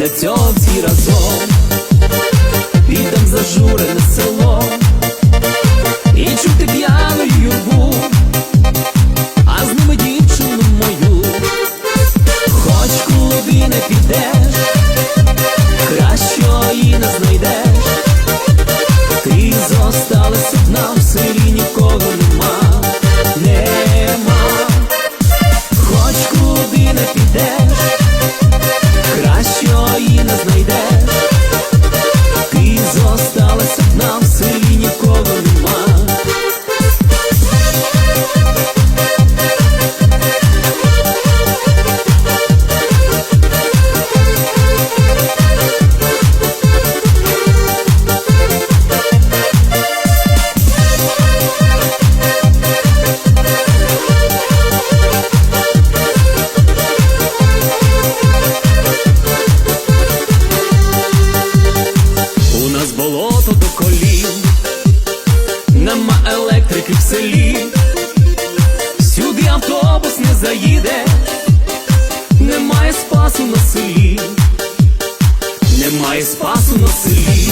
після цього всі разом. Підем зажурене село Alice. болото до колін, нема електрики в селі, сюди автобус не заїде, немає спасу на селі, немає спасу на селі.